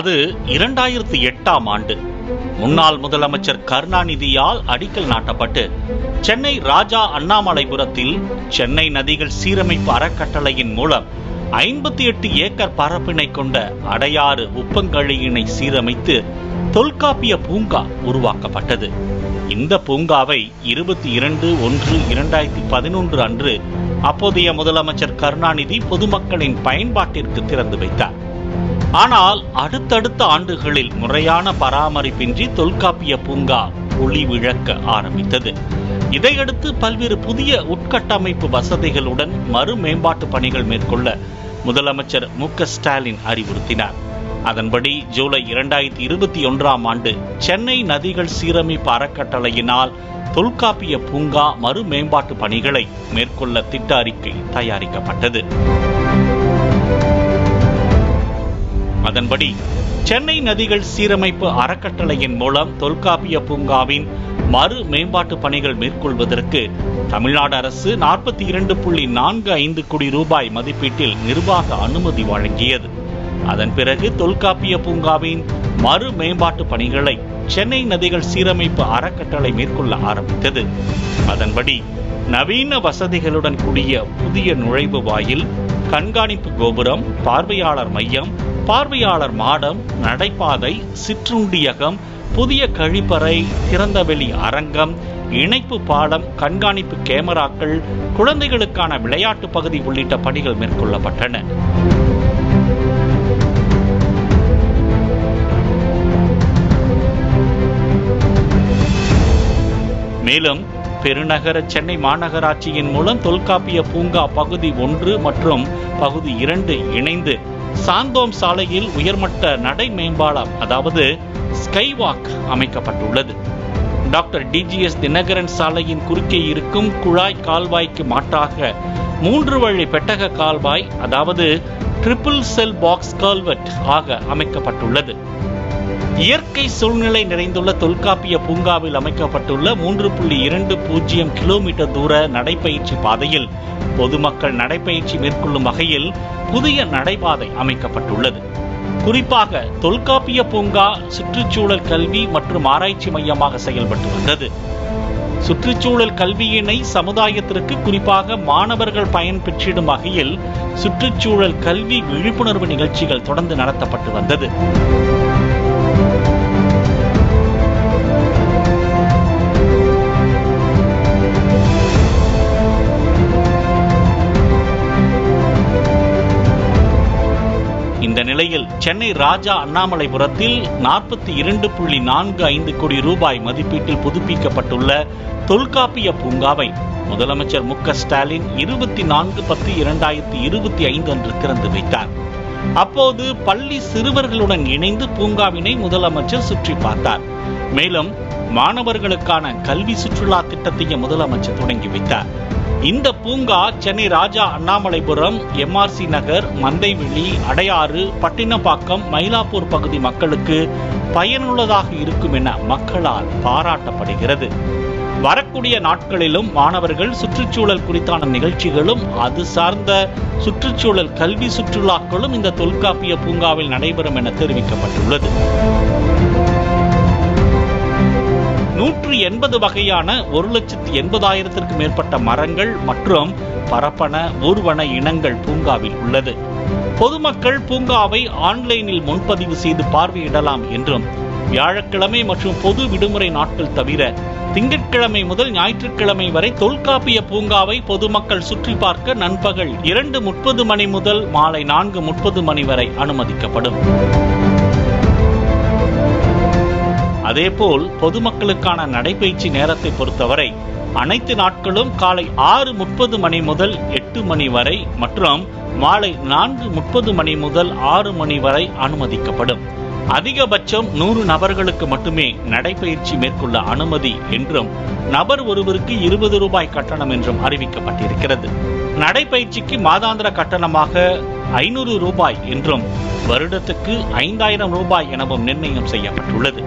அது இரண்டாயிரத்தி எட்டாம் ஆண்டு. முன்னாள் முதலமைச்சர் கருணாநிதியால் அடிக்கல் நாட்டப்பட்டு சென்னை ராஜா அண்ணாமலைபுரத்தில் சென்னை நதிகள் சீரமைப்பு அறக்கட்டளையின் மூலம் ஐம்பத்தி எட்டு ஏக்கர் பரப்பினை கொண்ட அடையாறு உப்பங்கழியினை சீரமைத்து தொல்காப்பிய பூங்கா உருவாக்கப்பட்டது. இந்த பூங்காவை இருபத்தி இரண்டு ஒன்று இரண்டாயிரத்தி பதினொன்று அன்று அப்போதைய முதலமைச்சர் கருணாநிதி பொதுமக்களின் பயன்பாட்டிற்கு திறந்து வைத்தார். ஆனால் அடுத்தடுத்த ஆண்டுகளில் முறையான பராமரிப்பின்றி தொல்காப்பிய பூங்கா ஒளி விழக்க ஆரம்பித்தது. இதையடுத்து பல்வேறு புதிய உட்கட்டமைப்பு வசதிகளுடன் மறு மேம்பாட்டு பணிகள் மேற்கொள்ள முதலமைச்சர் மு ஸ்டாலின் அறிவுறுத்தினார். அதன்படி ஜூலை இரண்டாயிரத்தி இருபத்தி ஒன்றாம் ஆண்டு சென்னை நதிகள் சீரமைப்பு அறக்கட்டளையினால் தொல்காப்பிய பூங்கா மறு மேம்பாட்டு பணிகளை மேற்கொள்ள திட்ட அறிக்கை தயாரிக்கப்பட்டது. அதன்படி சென்னை நதிகள் சீரமைப்பு அறக்கட்டளையின் மூலம் தொல்காப்பிய பூங்காவின் மறு மேம்பாட்டு பணிகள் மேற்கொள்வதற்கு தமிழ்நாடு அரசு நாற்பத்தி இரண்டு புள்ளி நான்கு ஐந்து கோடி ரூபாய் மதிப்பீட்டில் நிர்வாக அனுமதி வழங்கியது. அதன் பிறகு தொல்காப்பிய பூங்காவின் மறு மேம்பாட்டு பணிகளை சென்னை நதிகள் சீரமைப்பு அறக்கட்டளை மேற்கொள்ள ஆரம்பித்தது. அதன்படி நவீன வசதிகளுடன் கூடிய புதிய நுழைவு வாயில் கண்காணிப்பு கோபுரம் பார்வையாளர் மையம் பார்வையாளர் மாடம் நடைபாதை சிற்றுண்டியகம் புதிய கழிப்பறை திறந்தவெளி அரங்கம் இணைப்பு பாலம் கண்காணிப்பு கேமராக்கள் குழந்தைகளுக்கான விளையாட்டு பகுதி உள்ளிட்ட பணிகள் மேற்கொள்ளப்பட்டன. மேலும் பெருநகர சென்னை மாநகராட்சியின் மூலம் தொல்காப்பிய பூங்கா பகுதி ஒன்று மற்றும் பகுதி இரண்டு இணைந்து சாந்தோம் சாலையில் உயர்மட்ட நடை மேம்பாலம் அதாவது ஸ்கைவாக் அமைக்கப்பட்டுள்ளது. டாக்டர் டிஜிஎஸ் தினகரன் சாலையின் குறுக்கே இருக்கும் குழாய் கால்வாய்க்கு மாற்றாக மூன்று வழி பெட்டக கால்வாய் அதாவது ட்ரிபிள் செல் பாக்ஸ் கால்வெட் ஆக அமைக்கப்பட்டுள்ளது. இயற்கை சூழ்நிலை நிறைந்துள்ள தொல்காப்பிய பூங்காவில் அமைக்கப்பட்டுள்ள மூன்று புள்ளி இரண்டு பூஜ்ஜியம் கிலோமீட்டர் தூர நடைப்பயிற்சி பாதையில் பொதுமக்கள் நடைப்பயிற்சி மேற்கொள்ளும் வகையில் புதிய நடைபாதை அமைக்கப்பட்டுள்ளது. குறிப்பாக தொல்காப்பிய பூங்கா சுற்றுச்சூழல் கல்வி மற்றும் ஆராய்ச்சி மையமாக செயல்பட்டு வந்தது சுற்றுச்சூழல் கல்வியினை சமுதாயத்திற்கு குறிப்பாக மாணவர்கள் பயன் பெற்றிடும் வகையில் சுற்றுச்சூழல் கல்வி விழிப்புணர்வு நிகழ்ச்சிகள் தொடர்ந்து நடத்தப்பட்டு வந்தது. சென்னை ராஜா அண்ணாமலைபுரத்தில் நாற்பத்தி இரண்டு புள்ளி நான்கு ஐந்து கோடி ரூபாய் மதிப்பீட்டில் புதுப்பிக்கப்பட்டுள்ள தொல்காப்பிய பூங்காவை முதலமைச்சர் மு க ஸ்டாலின் இருபத்தி நான்கு பத்து இரண்டாயிரத்தி இருபத்தி ஐந்து அன்று திறந்து வைத்தார். அப்போது பள்ளி சிறுவர்களுடன் இணைந்து பூங்காவினை முதலமைச்சர் சுற்றி பார்த்தார். மேலும் மாணவர்களுக்கான கல்வி சுற்றுலா திட்டத்தையும் முதலமைச்சர் தொடங்கி வைத்தார். இந்த பூங்கா சென்னை ராஜா அண்ணாமலைபுரம் எம்ஆர்சி நகர் மந்தைவெளி அடையாறு பட்டினப்பாக்கம் மயிலாப்பூர் பகுதி மக்களுக்கு பயனுள்ளதாக இருக்கும் என மக்களால் பாராட்டப்படுகிறது. வரக்கூடிய நாட்களிலும் மாணவர்கள் சுற்றுச்சூழல் குறித்தான நிகழ்ச்சிகளும் அது சார்ந்த சுற்றுச்சூழல் கல்வி சுற்றுலாக்களும் இந்த தொல்காப்பிய பூங்காவில் நடைபெறும் என தெரிவிக்கப்பட்டுள்ளது. நூற்று எண்பது வகையான ஒரு லட்சத்து எண்பதாயிரத்திற்கு மேற்பட்ட மரங்கள் மற்றும் பரப்பன ஊர்வன இனங்கள் பூங்காவில் உள்ளது. பொதுமக்கள் பூங்காவை ஆன்லைனில் முன்பதிவு செய்து பார்வையிடலாம் என்றும் வியாழக்கிழமை மற்றும் பொது விடுமுறை நாட்கள் தவிர திங்கட்கிழமை முதல் ஞாயிற்றுக்கிழமை வரை தொல்காப்பிய பூங்காவை பொதுமக்கள் சுற்றி பார்க்க நண்பகல் இரண்டு முப்பது மணி முதல் மாலை நான்கு முப்பது மணி வரை அனுமதிக்கப்படும். அதேபோல் பொதுமக்களுக்கான நடைபயிற்சி நேரத்தை பொறுத்தவரை அனைத்து நாட்களும் காலை ஆறு முப்பது மணி முதல் எட்டு மணி வரை மற்றும் மாலை நான்கு முப்பது மணி முதல் ஆறு மணி வரை அனுமதிக்கப்படும். அதிகபட்சம் நூறு நபர்களுக்கு மட்டுமே நடைபயிற்சி மேற்கொள்ள அனுமதி என்றும் நபர் ஒருவருக்கு இருபது ரூபாய் கட்டணம் என்றும் அறிவிக்கப்பட்டிருக்கிறது. நடைபயிற்சிக்கு மாதாந்திர கட்டணமாக ஐநூறு ரூபாய் என்றும் வருடத்துக்கு ஐந்தாயிரம் ரூபாய் எனவும் நிர்ணயம் செய்யப்பட்டுள்ளது.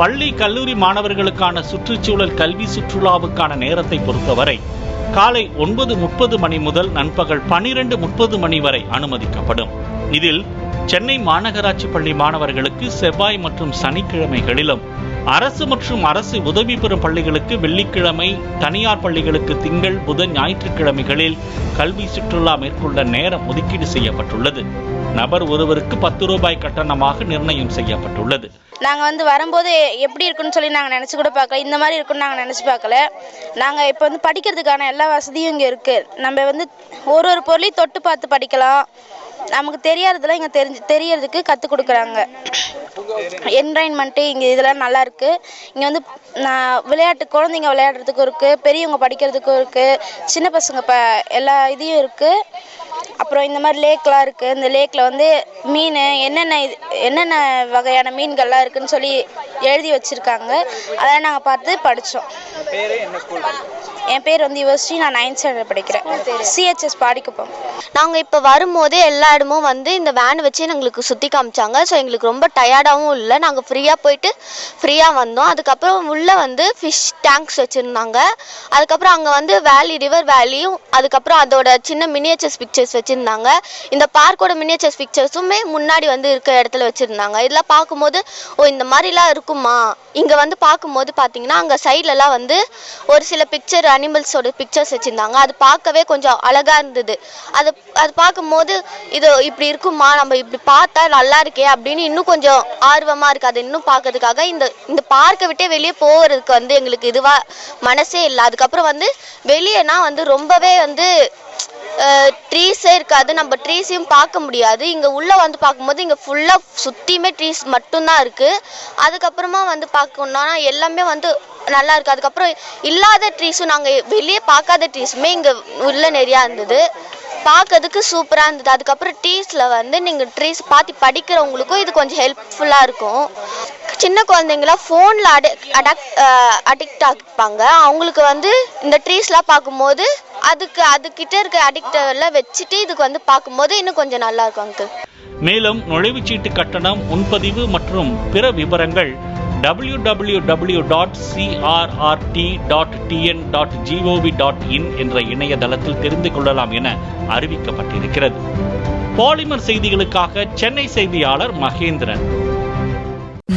பள்ளி கல்லூரி மாணவர்களுக்கான சுற்றுச்சூழல் கல்வி சுற்றுலாவுக்கான நேரத்தை பொறுத்தவரை காலை ஒன்பது முப்பது மணி முதல் நண்பகல் பனிரெண்டு முப்பது மணி வரை அனுமதிக்கப்படும். இதில் சென்னை மாநகராட்சி பள்ளி மாணவர்களுக்கு செவ்வாய் மற்றும் சனிக்கிழமைகளிலும் அரசு மற்றும் அரசு உதவி பெறும் பள்ளிகளுக்கு வெள்ளிக்கிழமை தனியார் பள்ளிகளுக்கு திங்கள் புதன் ஞாயிற்றுக்கிழமைகளில் கல்வி சுற்றுலா மேற்கொள்ள நேரம் ஒதுக்கீடு செய்யப்பட்டுள்ளது. நபர் ஒருவருக்கு பத்து ரூபாய் கட்டணமாக நிர்ணயம் செய்யப்பட்டுள்ளது. நாங்கள் வந்து வரும்போது எப்படி இருக்குன்னு சொல்லி நாங்கள் நினச்சி கூட பார்க்கல. இந்த மாதிரி இருக்குன்னு நாங்கள் நினச்சி பார்க்கல. நாங்கள் இப்போ வந்து படிக்கிறதுக்கான எல்லா வசதியும் இங்கே இருக்குது நம்ம வந்து ஒரு ஒரு பொருளையும் தொட்டு பார்த்து படிக்கலாம். நமக்கு தெரியாததெல்லாம் இங்கே தெரிஞ்சு தெரியறதுக்கு கற்றுக் கொடுக்குறாங்க. என்விரான்மெண்ட்டு இங்கே இதெல்லாம் நல்லா இருக்குது இங்கே வந்து நான் விளையாட்டு குழந்தைங்க விளையாடுறதுக்கும் இருக்குது பெரியவங்க படிக்கிறதுக்கும் இருக்குது சின்ன பசங்க ப எல்லா இதையும் இருக்குது அப்புறம் இந்த மாதிரி லேக்லாம் இருக்குது இந்த லேக்கில் வந்து மீன் என்னென்ன இது என்னென்ன வகையான மீன்கள்லாம் இருக்குதுன்னு சொல்லி எழுதி வச்சுருக்காங்க. அதெல்லாம் நாங்கள் பார்த்து படித்தோம் என் பேர் வந்து யுவஸ்ரீ நான் நைன்த் ஸ்டாண்டர்ட் படிக்கிறேன். சிஹெச்எஸ் பாடிக்குப்பம். நாங்கள் இப்போ வரும்போதே எல்லா இடமும் வந்து இந்த வேன் வச்சு எங்களுக்கு சுற்றி காமிச்சாங்க. ஸோ எங்களுக்கு ரொம்ப டயர்டாகவும் இல்லை. நாங்கள் ஃப்ரீயாக போயிட்டு ஃப்ரீயாக வந்தோம். அதுக்கப்புறம் உள்ளே வந்து ஃபிஷ் டேங்க்ஸ் வச்சுருந்தாங்க. அதுக்கப்புறம் அங்கே வந்து வேலி ரிவர் வேலியும் அதுக்கப்புறம் அதோட சின்ன மினியேச்சர்ஸ் பிக்சர்ஸ் வச்சுருந்தாங்க. இந்த பார்க்கோட மினியேச்சர்ஸ் பிக்சர்ஸுமே முன்னாடி வந்து இருக்க இடத்துல வச்சுருந்தாங்க. இதெல்லாம் பார்க்கும்போது ஓ இந்த மாதிரிலாம் இருக்குமா? இங்கே வந்து பார்க்கும்போது பார்த்தீங்கன்னா அங்கே சைட்லலாம் வந்து ஒரு சில பிக்சர் அனிமல்ஸோட பிக்சர்ஸ் வச்சுருந்தாங்க. அது பார்க்கவே கொஞ்சம் அழகாக இருந்தது. அது அது பார்க்கும்போது இது இப்படி இருக்குமா? நம்ம இப்படி பார்த்தா நல்லா இருக்கே அப்படின்னு இன்னும் கொஞ்சம் ஆர்வமாக இருக்குது அதை இன்னும் பார்க்கறதுக்காக இந்த இந்த பார்க்கை விட்டே வெளியே போகிறதுக்கு வந்து எங்களுக்கு இதுவாக மனசே இல்லை. அதுக்கப்புறம் வந்து வெளியேனா வந்து ரொம்பவே வந்து ட்ரீஸே இருக்காது. நம்ம ட்ரீஸையும் பார்க்க முடியாது. இங்கே உள்ளே வந்து பார்க்கும்போது இங்கே ஃபுல்லாக சுற்றியுமே ட்ரீஸ் மட்டும்தான் இருக்குது அதுக்கப்புறமா வந்து பார்க்கணுன்னா எல்லாமே வந்து நல்லா இருக்குது அதுக்கப்புறம் இல்லாத ட்ரீஸும் நாங்கள் வெளியே பார்க்காத ட்ரீஸுமே இங்கே உள்ளே நிறையா இருந்தது. பார்க்கறதுக்கு சூப்பராக இருந்தது. அதுக்கப்புறம் ட்ரீஸில் வந்து நீங்கள் ட்ரீஸ் பார்த்து படிக்கிறவங்களுக்கும் இது கொஞ்சம் ஹெல்ப்ஃபுல்லாக இருக்கும். சின்ன குழந்தைங்களாம் ஃபோனில் அடி அடாக்ட் அடிக்ட் ஆகிப்பாங்க அவங்களுக்கு வந்து இந்த ட்ரீஸ்லாம் பார்க்கும்போது அதுக்கு அதுக்கிட்ட இருக்க அடிக்டெல்லாம் வச்சுட்டு இதுக்கு வந்து பார்க்கும்போது இன்னும் கொஞ்சம் நல்லா இருக்கும் அங்கிள் மேலும் நுழைவுச்சீட்டு கட்டணம் முன்பதிவு மற்றும் பிற விவரங்கள் W W W dot CRRT dot TN dot GOV dot in என்ற இணையதளத்தில் தெரிந்து கொள்ளலாம் என அறிவிக்கப்பட்டிருக்கிறது. பாலிமர் செய்திகளுக்காக சென்னை செய்தியாளர் மகேந்திரன்.